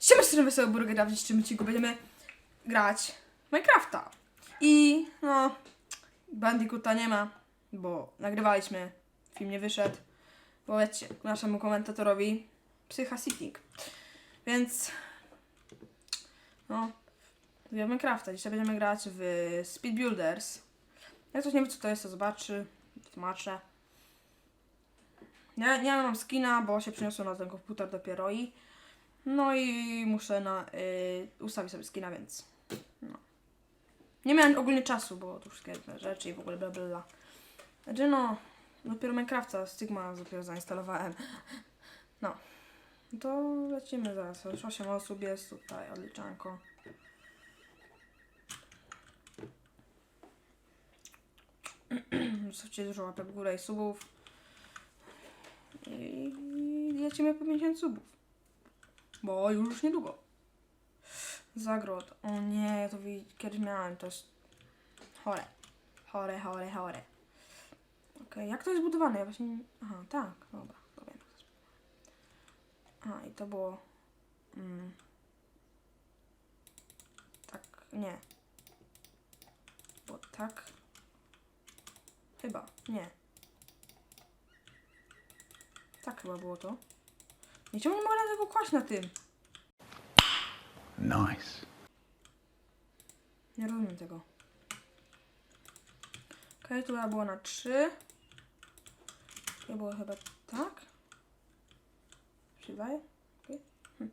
Siema, szczerze wesoły burger, a w dzisiejszym odcinku będziemy grać Minecrafta. I no, Bandicoota nie ma, bo nagrywaliśmy, film nie wyszedł. Powiedzcie naszemu komentatorowi Psycha Sitting. Więc no, w Minecrafta. Dzisiaj będziemy grać w Speed Builders. Jak ktoś nie wie co to jest, to zobaczy, tłumaczę. Ja nie mam skina, bo się przyniosło na ten komputer dopiero i no i muszę na, y, ustawić sobie skina, więc no. Nie miałem ogólnie czasu, bo tu wszystkie te rzeczy i w ogóle bla bla bla. Znaczy no, dopiero Minecrafta, Stigma dopiero zainstalowałem. No. To lecimy zaraz. Już 8 osób jest tutaj, odliczanko. Zostawcie dużo łapek w górę i subów. I lecimy po 50 subów. Bo już niedługo. Zagrod. O nie, to kiedyś miałem, to jest chore. Chore, chore, chore. Okej, jak to jest budowane? Ja właśnie... nie- Aha, tak, dobra, wiem. Aha, i to było... Mm, tak, nie. Bo tak... Chyba, nie. Tak chyba było to. Nie czemu nie mogę na tego kłaść na tym? Nice. Nie rozumiem tego. Okej, tu ja było na 3. Ja było chyba tak. Się wydaje? Okej. Hm.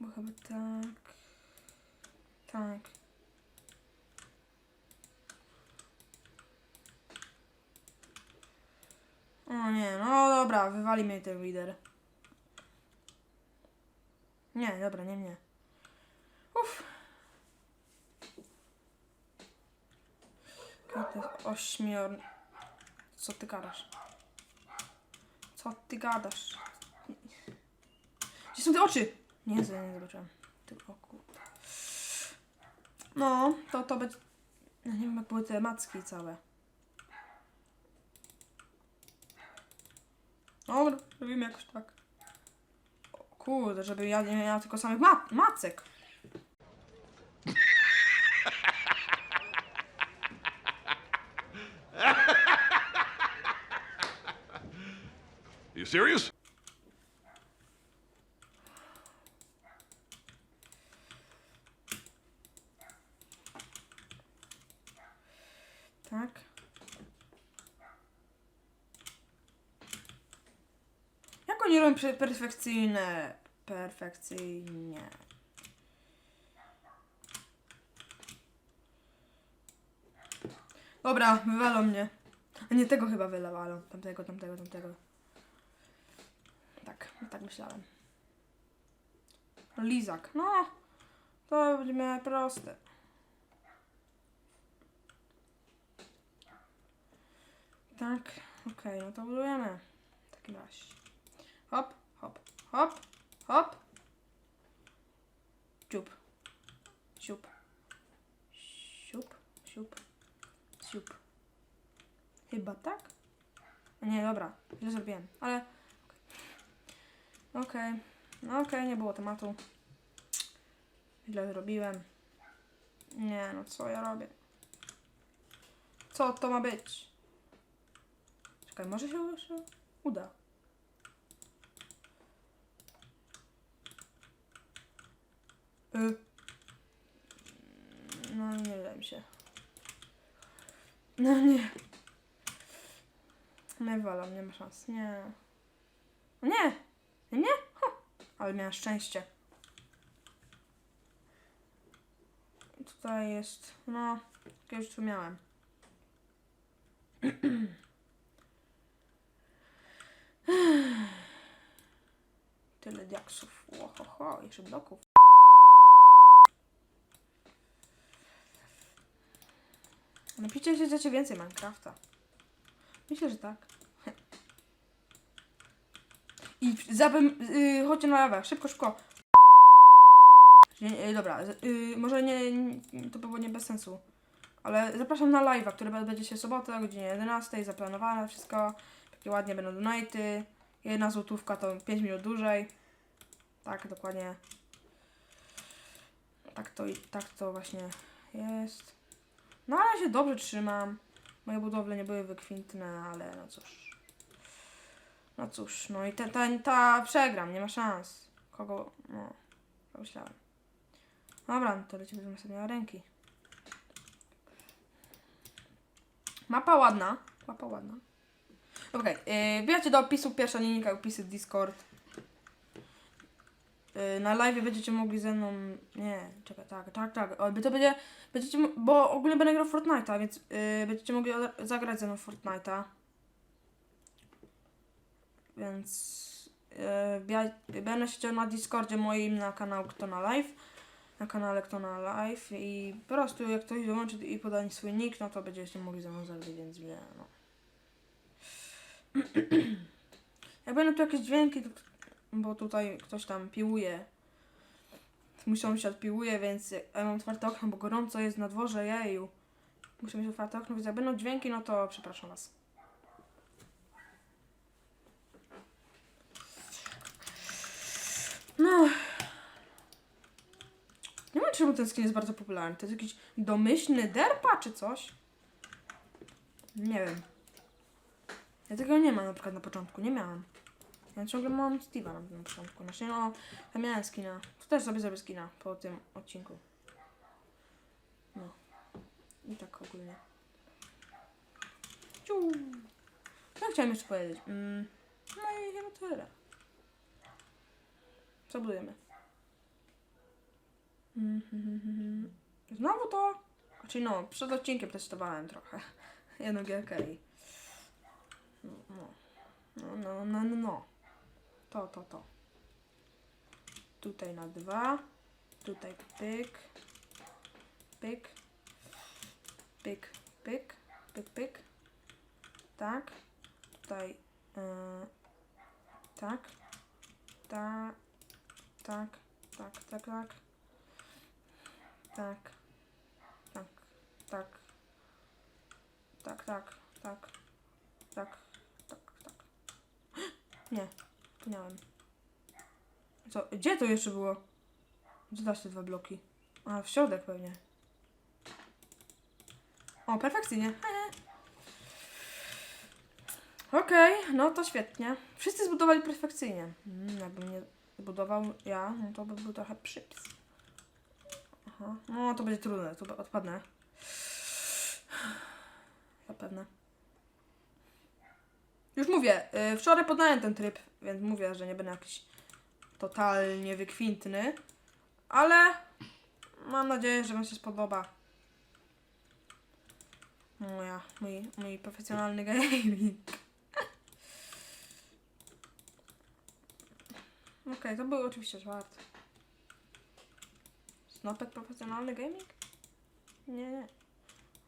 Było chyba tak. Tak. O nie, no dobra, wywali mnie ten lider. Nie, dobra, nie mnie. Uff. Okej, to jest ośmior... Co ty gadasz? Co ty gadasz? Gdzie są te oczy? Nie, nie zobaczyłem. Ty, o kurde. No, to to będzie... Ja nie wiem jak były te macki całe. Dobra, robimy jakoś tak. O kurde, żeby ja nie miała tylko samych ma macek. You serious? Tak. Robią prze- perfekcyjne? Perfekcyjnie. Dobra, wywalą mnie. A nie tego chyba wylewalą. Tamtego, tamtego, tamtego. Tak, tak myślałem. Lizak. No, to będzie proste. Tak, okej, no to budujemy. W takim razie. Hop, hop, hop, hop. Ciup. Siup. Siup, siup, siup. Chyba tak? Nie, dobra, źle zrobiłem, ale... Okej, no okej, nie było tematu. Źle zrobiłem. Nie, no co ja robię? Co to ma być? Czekaj, może się uda. No nie wiem się. No nie. Nie walą, nie ma szans. Nie. Nie! Nie? Ha. Ale miałem szczęście. Tutaj jest, no, jakieś tu miałem. Tyle diaksów. Ohoho, jeszcze bloków. Napiszcie, jeśli chcecie więcej Minecrafta. Myślę, że tak. I zapem... Yy, chodźcie na lawę, szybko, szybko. Nie, nie, dobra, z- yy, może nie, nie, to było nie bez sensu. Ale zapraszam na live'a, który będzie się w sobotę o godzinie 11, zaplanowane wszystko. I ładnie będą donaty. Jedna złotówka to 5 minut dłużej. Tak, dokładnie. Tak to tak to właśnie jest. No ale się dobrze trzymam. Moje budowle nie były wykwintne, ale no cóż. No cóż, no i ta, ta, ta przegram, nie ma szans. Kogo, no, pomyślałem. Dobra, no to lecimy do następnej ręki. Mapa ładna. Mapa ładna. Okej, okay, wbijacie do opisu, pierwsza linijka, opisy Discord. Yy, na live będziecie mogli ze mną. Nie, czekaj, tak, tak, tak. O, to będzie. Będziecie, bo ogólnie będę grał Fortnite'a, więc yy, będziecie mogli zagrać ze mną Fortnite'a. Więc. Yy, będę siedział na Discordzie moim na kanał Kto na Live. Na kanale Kto na Live i po prostu jak ktoś dołączy i poda swój nick, no to będziecie mogli ze mną zagrać, więc wie, no. Jak będą tu jakieś dźwięki, to, bo tutaj ktoś tam piłuje. Mój sąsiad piłuje, więc ja mam otwarte okno, bo gorąco jest na dworze, jeju. Muszę mieć otwarte okno, więc jak będą dźwięki, no to przepraszam was. No. Nie wiem, czemu ten skin jest bardzo popularny. To jest jakiś domyślny derpa, czy coś? Nie wiem. Ja tego nie mam na przykład na początku, nie miałam. Ja ciągle mam Steve'a na, na początku. Znaczy no, ja miałem skina. To też sobie zrobię skina po tym odcinku. No. I tak ogólnie. Ciu. Co chciałem jeszcze powiedzieć? Mm. No i chyba tyle. Co budujemy? Znowu to? Znaczy no, przed odcinkiem testowałem trochę. Jedną gierkę i... No, no, no, no, no, no, no. To, to, to. Tutaj na dwa. Tutaj pyk. Pyk. Pyk, pyk. Pyk, pyk. Tak. Tutaj. Yy, tak. Ta, tak. Tak, tak, tak. Tak. Tak. Tak. Tak, tak, tak. Tak, tak, tak. Nie, zapomniałem. Co? Gdzie to jeszcze było? Gdzie te dwa bloki? A, w środek pewnie. O, perfekcyjnie. Okej, no to świetnie. Wszyscy zbudowali perfekcyjnie. Mm, jakbym nie zbudował ja, no to by był trochę przyps. Aha. No to będzie trudne, to odpadnę. Zapewne. Już mówię, y, wczoraj podałem ten tryb, więc mówię, że nie będę jakiś totalnie wykwintny, ale mam nadzieję, że Wam się spodoba. Moja, mój, mój profesjonalny gaming. Okej, to był oczywiście żart. Snopek profesjonalny gaming? Nie, nie.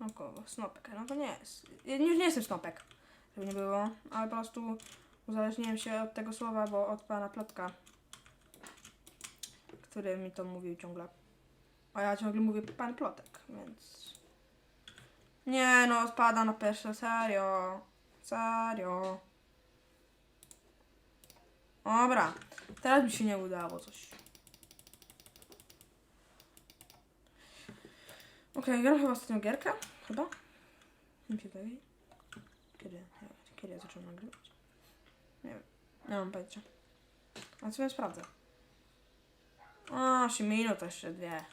No kogo? Snopek. No to nie jest. Nie, nie jestem snopek, żeby nie było, ale po prostu uzależniłem się od tego słowa, bo od pana Plotka, który mi to mówił ciągle. A ja ciągle mówię pan Plotek, więc... Nie no, spada na pierwsze, serio. Serio. Dobra, teraz mi się nie udało coś. Okej, gram chyba ostatnią gierkę. Chyba? Kiedy? Kiedy ja zacząłem nagrywać? Nie wiem. Nie mam pojęcia. A co ja sprawdzę? O, 8 minut, jeszcze dwie.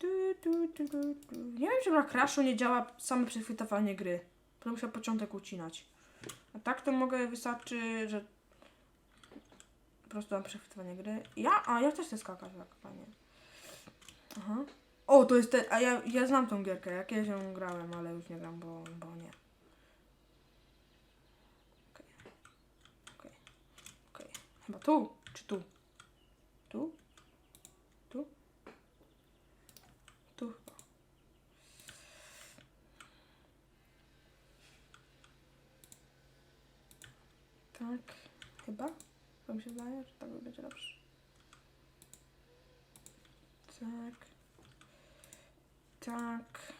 Du, du, du, du, du. Nie wiem, czy na Crashu nie działa same przechwytywanie gry. Potem muszę początek ucinać. A tak to mogę wystarczy, że po prostu mam przechwytywanie gry. Ja? A ja też chcę skakać, tak, fajnie. Aha. O, to jest te. A ja, ja znam tą gierkę. Ja kiedyś ją grałem, ale już nie gram, bo, bo nie. Okej. Okej. Okej. Chyba tu. Czy tu? Tu? Tu? Tu chyba. Tak. Chyba? Mi się wydaje, że tak będzie dobrze. Tak. Tak.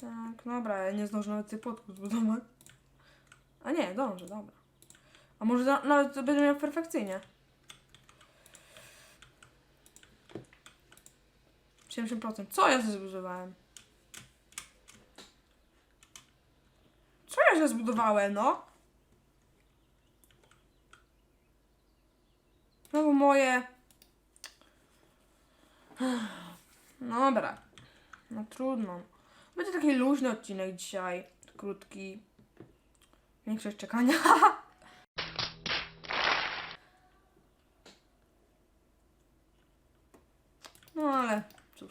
Tak, dobra, ja nie zdążę nawet tej płotku zbudować. A nie, dążę, dobra. A może na, nawet będę miał perfekcyjnie. 70%. Co ja się zbudowałem? Co ja się zbudowałem, no? Znowu moje. Dobra. No trudno. Będzie taki luźny odcinek dzisiaj. Krótki. Większość czekania. No ale cóż.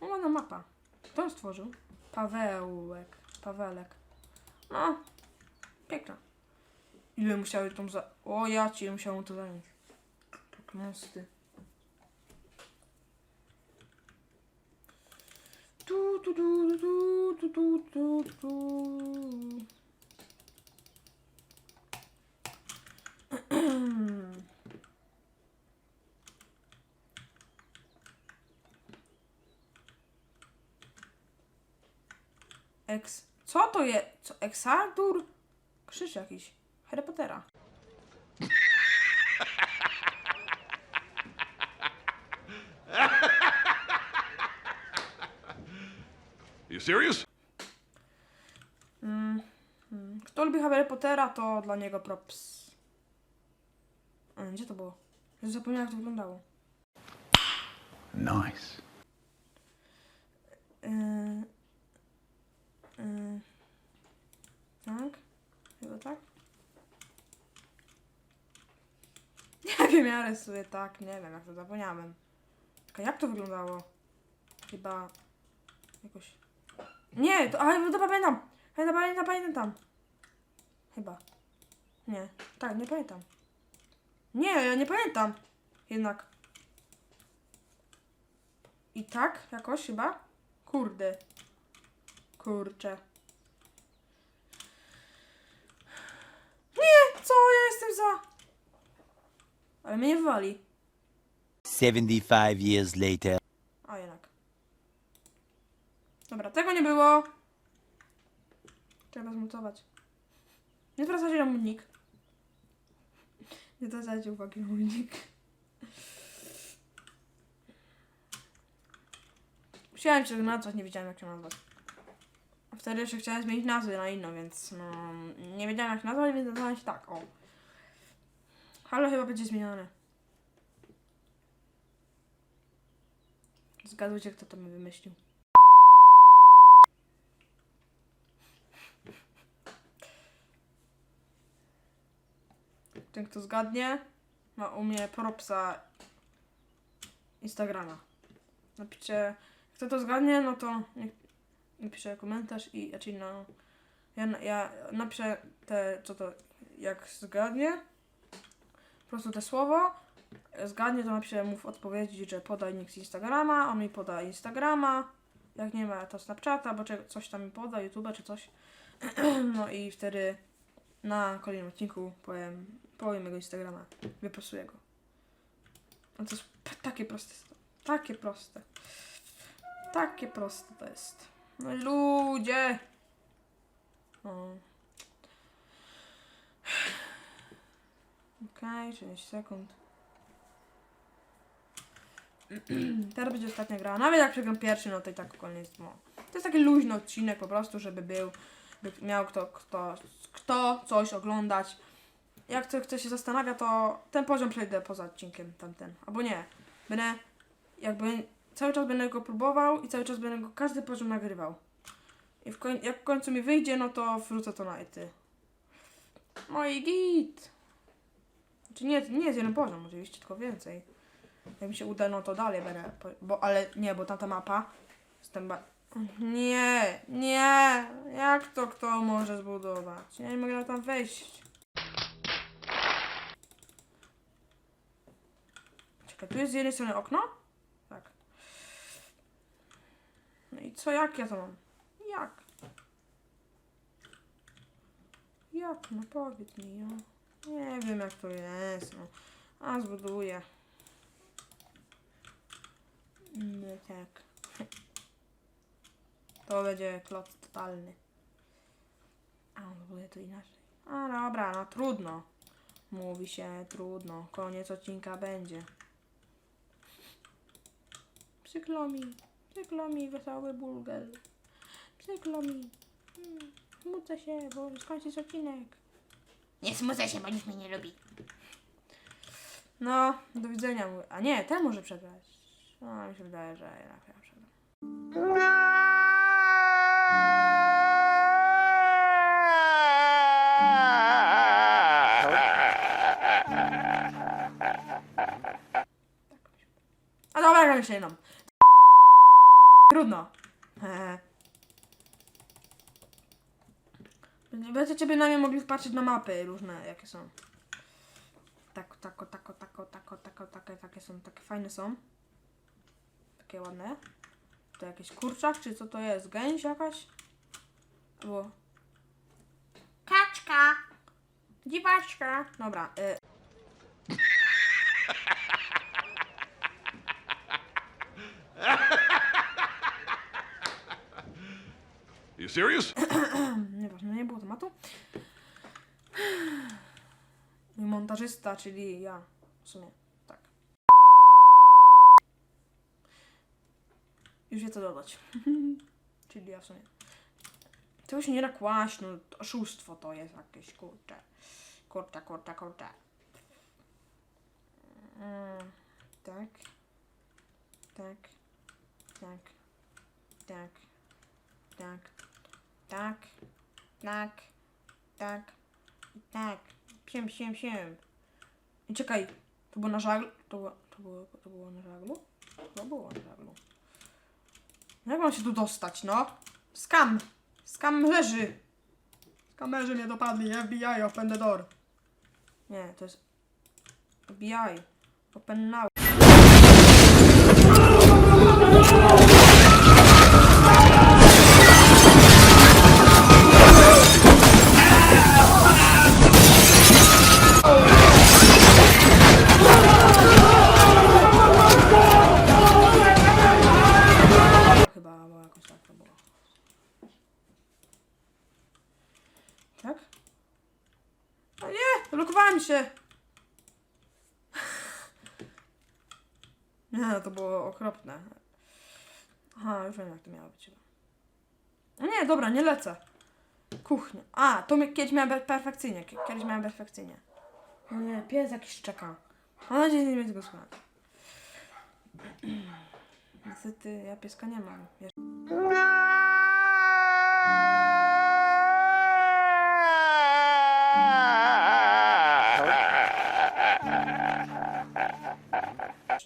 No ładna mapa. Kto ją stworzył? Pawełek. Pawelek. No. Piękna. Ile musiały tą za... O ja ci, ile musiało to zająć. Mosty. Tu. Co to jest? Co? Exardur? Krzyż jakiś. Harry Pottera. Serious? Mm, mm. Kto lubi Harry Pottera, to dla niego props. A, gdzie to było? Ja zapomniałem, jak to wyglądało. Nice. Yy, yy, tak? Chyba tak? Nie wiem, ja rysuję tak, nie wiem, jak to zapomniałem. Tylko jak to wyglądało? Chyba jakoś... Nie, to, ale dobra, pamiętam! Pamiętam, pamiętam, pamiętam! Chyba. Nie, tak, nie pamiętam. Nie, ja nie pamiętam. Jednak. I tak jakoś chyba? Kurde. Kurczę. Nie! Co ja jestem za? Ale mnie nie wywali. 75 years later. A jednak. Dobra, tego nie było. Trzeba zmutować. Nie zwracajcie na mój nick. Nie zwracajcie uwagi na mój nick. Musiałem się nazwać, nie wiedziałem jak się nazwać. A wtedy jeszcze chciałem zmienić nazwę na inną, więc no, nie wiedziałem jak się nazwać, więc nazwałem się tak, o. Ale chyba będzie zmienione. Zgadujcie, kto to mi wymyślił. Ten, kto zgadnie, ma u mnie propsa Instagrama. Napiszcie, kto to zgadnie, no to niech napisze komentarz i, znaczy no, ja, ja napiszę te, co to, jak zgadnie, po prostu te słowo, zgadnie, to napiszę mu w odpowiedzi, że podaj nick z Instagrama, on mi poda Instagrama, jak nie ma to Snapchata, bo coś tam mi poda, YouTube czy coś. no i wtedy na kolejnym odcinku powiem, powiem jego Instagrama, wyprostuję go. No to jest takie proste, takie proste. Takie proste to jest. No ludzie! O. Okej, 30 sekund. Teraz będzie ostatnia gra. Nawet jak przegram pierwszy, no to i tak koniec. No. To jest taki luźny odcinek po prostu, żeby był, by miał kto, kto, kto coś oglądać. Jak to ktoś się zastanawia, to ten poziom przejdę poza odcinkiem tamten. Albo nie. Będę jakby cały czas będę go próbował i cały czas będę go każdy poziom nagrywał. I w koń, jak w końcu mi wyjdzie, no to wrócę to na ety. No git. Znaczy nie, nie jest jeden poziom, oczywiście, tylko więcej. Jak mi się uda, no to dalej będę. Bo, ale nie, bo tamta mapa. Jestem ba... Nie, nie. Jak to kto może zbudować? Ja nie mogę tam wejść. Czekaj, tu jest z jednej strony okno? Tak. No i co, jak ja to mam? Jak? Jak? No powiedz mi, no. Nie wiem jak to jest, no. A zbuduję. No tak. To będzie klot totalny. A, no będzie to inaczej. A dobra, no trudno. Mówi się trudno. Koniec odcinka będzie. Przykro mi. Przykro mi, wesoły bulgel. Przykro mi. Hmm, Smucę się, bo skończy się odcinek. Nie smucę się, bo nikt mnie nie lubi. No, do widzenia. A nie, ten może przegrać. No, mi się wydaje, że jednak ja przegram. Gram jeszcze jedną. Trudno. Hehe. Będziecie bynajmniej mogli wpatrzeć na mapy różne, jakie są. Tak, tako, tako, tako, tako, tako, takie, takie są, takie fajne są. Takie ładne. To jakiś kurczak, czy co to jest? Gęś jakaś? Albo Kaczka. dziwaczka. Dobra, y serious? Nieważne, nie było tematu. I montażysta, czyli ja. W sumie, tak. Już wie co dodać. czyli ja w sumie. Tego się nie da kłaść, no oszustwo to jest jakieś, kurcze. Kurczę, kurczę, kurczę. Mm, tak. Tak. Tak. Tak. Tak. Tak, tak, tak, tak. Siem, siem, siem. I czekaj, to było na żaglu? To było, to było, to było na żaglu? To było na żaglu. No Jak mam się tu dostać, no? Skam! Skam leży! Skamerzy mnie dopadli, FBI, open the door. Nie, to jest... FBI, open now. No to było okropne. Aha, już wiem jak to miało być. Nie, dobra, nie lecę. Kuchnia. A, to kiedyś miałem perfekcyjnie. kie- Kiedyś miałem perfekcyjnie. Nie, pies jakiś czeka. Mam nadzieję, że nie będzie go słychać. Niestety, ja pieska nie mam. Wiesz.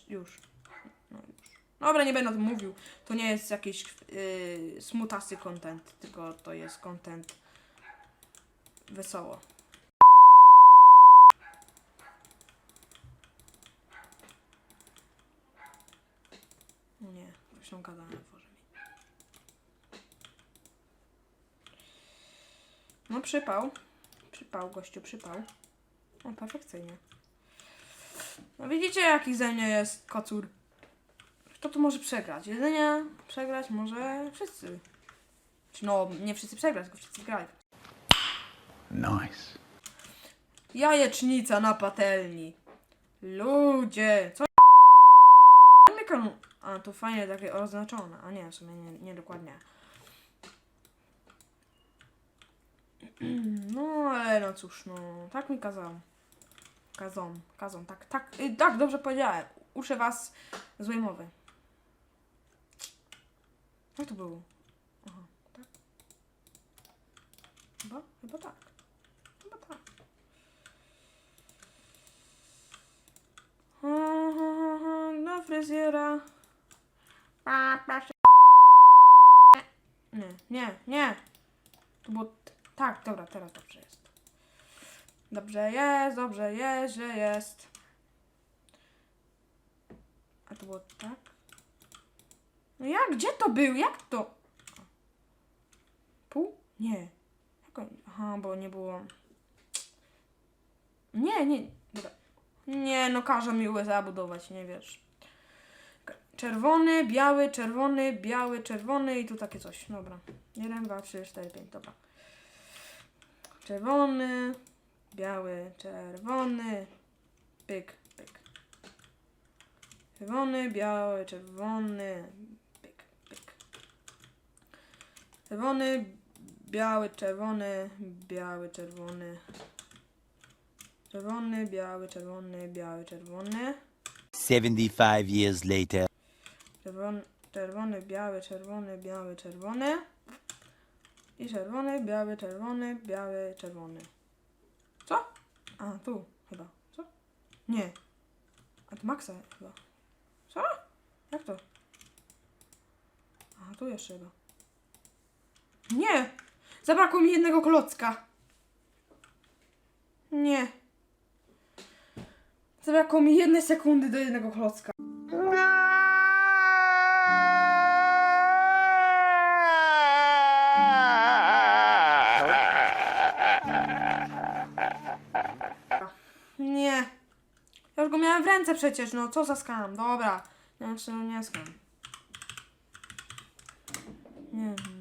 Już. Dobra, nie będę o tym mówił. To nie jest jakiś yy, smutasy content, tylko to jest content wesoło. Nie, ktoś tam gada na dworze mi. No przypał. Przypał, gościu, przypał. O, perfekcyjnie. No widzicie, jaki ze mnie jest kocur. Kto tu może przegrać? Jedynie przegrać może wszyscy. No, nie wszyscy przegrać, tylko wszyscy grać. Nice. Jajecznica na patelni. Ludzie, co? Zamykam. A, to fajnie takie oznaczone. A nie, w sumie nie, nie dokładnie. No, ale no cóż, no, tak mi kazał. Kazą, kazą, tak, tak, y, tak, dobrze powiedziałem. Uszę was złej mowy. Jak to było? Aha, tak? Chyba? Chyba tak. Chyba tak. Do fryzjera. Nie, nie, nie. To było... Tak, dobra, teraz dobrze jest. Dobrze jest, dobrze jest, że jest. A to było tak? No jak? Gdzie to był? Jak to? Pół? Nie. Aha, bo nie było... Nie, nie. Dobra. Nie, no każą mi USA budować, nie wiesz. czerwony, biały, czerwony, biały, czerwony i tu takie coś. Dobra. 1, 2, 3, 4, 5, dobra. Czerwony, biały, czerwony, pyk, pyk. Czerwony, biały, czerwony. Czerwony, biały, czerwony, biały, czerwony. Czerwony, biały, czerwony, biały, czerwony. 75 years later. Czerwony, czerwony, biały, czerwony, biały, czerwony. I czerwony, biały, czerwony, biały, czerwony. Co? A, tu chyba. Co? Nie. A to Maxa chyba. Co? Jak to? A, tu jeszcze chyba. Nie! Zabrakło mi jednego klocka. Nie. Zabrakło mi jednej sekundy do jednego klocka. Nie. Ja już go miałem w ręce przecież, no co za skam. Dobra. Znaczy, no nie skam. Nie.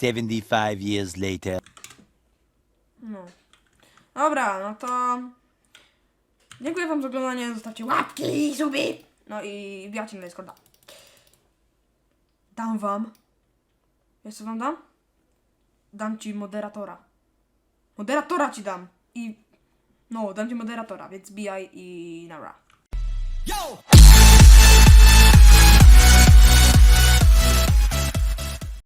Seventy-five years later. No. Dobra, no to... Dziękuję wam za oglądanie. Zostawcie łapki i suby. No i wbijacie na Discorda. Dam wam... Wiesz co wam dam? Dam ci moderatora. Moderatora ci dam. I... No, dam ci moderatora, więc bijaj i nara. Yo!